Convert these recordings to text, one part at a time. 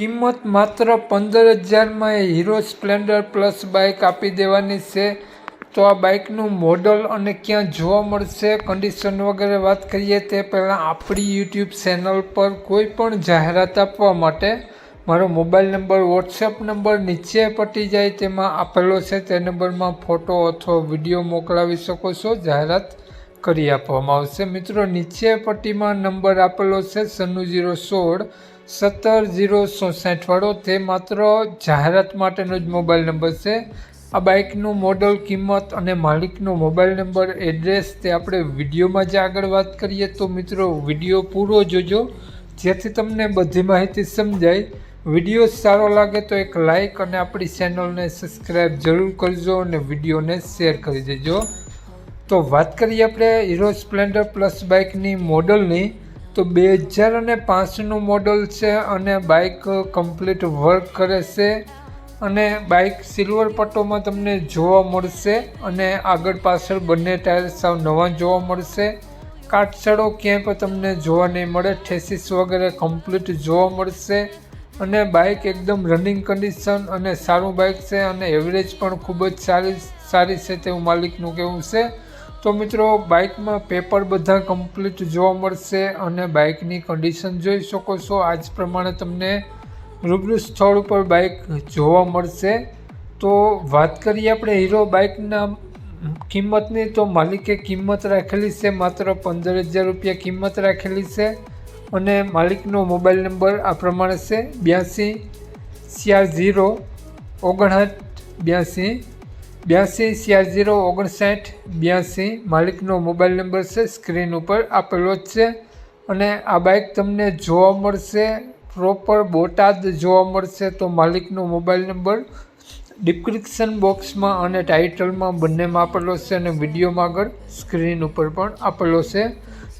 કિંમત માત્ર પંદર હજારમાં એ હીરો સ્પ્લેન્ડર પ્લસ બાઇક આપી દેવાની છે. તો આ બાઇકનું મોડલ અને ક્યાં જોવા મળશે કન્ડિશન વગેરે વાત કરીએ તે પહેલાં આપણી યુટ્યુબ ચેનલ પર કોઈ પણ જાહેરાત આપવા માટે મારો મોબાઈલ નંબર વોટ્સએપ નંબર નીચે પટી જાય તેમાં આપેલો છે. તે નંબરમાં ફોટો અથવા વીડિયો મોકલાવી શકો છો. જાહેરાત કરી આપવામાં આવશે. મિત્રો, નીચે પટ્ટીમાં નંબર આપેલો છે, સન્નુ જીરો સોળ સત્તર જીરો ચોસાઠ વાળો તે માત્ર જાહેરાત માટેનો જ મોબાઈલ નંબર છે. આ બાઇકનું મોડલ, કિંમત અને માલિકનો મોબાઈલ નંબર, એડ્રેસ તે આપણે વિડીયોમાં જે આગળ વાત કરીએ તો મિત્રો વીડિયો પૂરો જોજો. જેથી તમને બધી માહિતી સમજાય. વીડિયો સારો લાગે તો એક લાઇક અને આપણી ચેનલને સબસ્ક્રાઈબ જરૂર કરજો અને વિડીયોને શેર કરી દેજો. તો વાત કરીએ આપણે હીરો સ્પ્લેન્ડર પ્લસ બાઇકની મોડલની. તો બે હજાર અને પાંચનું મોડલ છે અને બાઇક કમ્પ્લીટ વર્ક કરે છે અને બાઇક સિલ્વર પટ્ટોમાં તમને જોવા મળશે અને આગળ પાછળ બંને ટાયર સાવ નવા જોવા મળશે. કાટછડો ક્યાંય પણ તમને જોવા નહીં મળે, ઠેસીસ વગેરે કમ્પ્લીટ જોવા મળશે અને બાઇક એકદમ રનિંગ કન્ડિશન અને સારું બાઇક છે અને એવરેજ પણ ખૂબ જ સારી સારી છે તેવું માલિકનું કહેવું છે. તો મિત્રો, બાઇકમાં પેપર બધા કમ્પ્લીટ જોવા મળશે અને બાઇકની કન્ડિશન જોઈ શકો છો. આજ પ્રમાણે તમને રૂબરૂ સ્થળ ઉપર બાઇક જોવા મળશે. તો વાત કરીએ આપણે હીરો બાઇકના કિંમતની, તો માલિકે કિંમત રાખેલી છે, માત્ર પંદર હજાર રૂપિયા કિંમત રાખેલી છે અને માલિકનો મોબાઈલ નંબર આ પ્રમાણે છે, બ્યાસી ચાર ઝીરો, ઓગણસાઠ, બ્યાસી બ્યાસી ચાર ઝીરો ઓગણસાઠ, બ્યાસી માલિકનો મોબાઈલ નંબર છે, સ્ક્રીન ઉપર આપેલો જ છે. અને આ બાઇક તમને જોવા મળશે, પ્રોપર બોટાદ જોવા મળશે, તો માલિકનો મોબાઈલ નંબર ડિસ્ક્રિપ્શન બોક્સમાં અને ટાઇટલમાં બંનેમાં આપેલો છે અને વિડીયોમાં આગળ સ્ક્રીન ઉપર પણ આપેલો છે.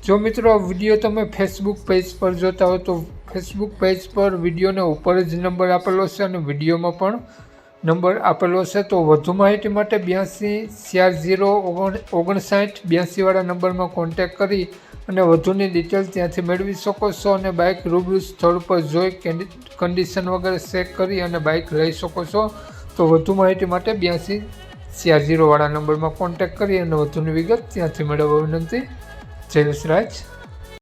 જો મિત્રો વીડિયો તમે ફેસબુક પેજ પર જોતા હો તો ફેસબુક પેજ પર વિડીયોને ઉપર જ નંબર આપેલો છે અને વિડીયોમાં પણ નંબર આપેલો છે, તો વધુ માહિતી માટે બ્યાસી ચાર ઝીરો ઓગણ, ઓગણસાઠ બ્યાસીવાળા નંબરમાં કોન્ટેક કરી અને વધુની ડિટેલ ત્યાંથી મેળવી શકો છો અને બાઇક રૂબરૂ સ્થળ પર જોઈ કન્ડિશન વગેરે ચેક કરી અને બાઇક લઈ શકો છો. તો વધુ માહિતી માટે બ્યાસી ચાર ઝીરોવાળા નંબરમાં કોન્ટેક કરી અને વધુની વિગત ત્યાંથી મેળવવા વિનંતી. જય વિસરાજ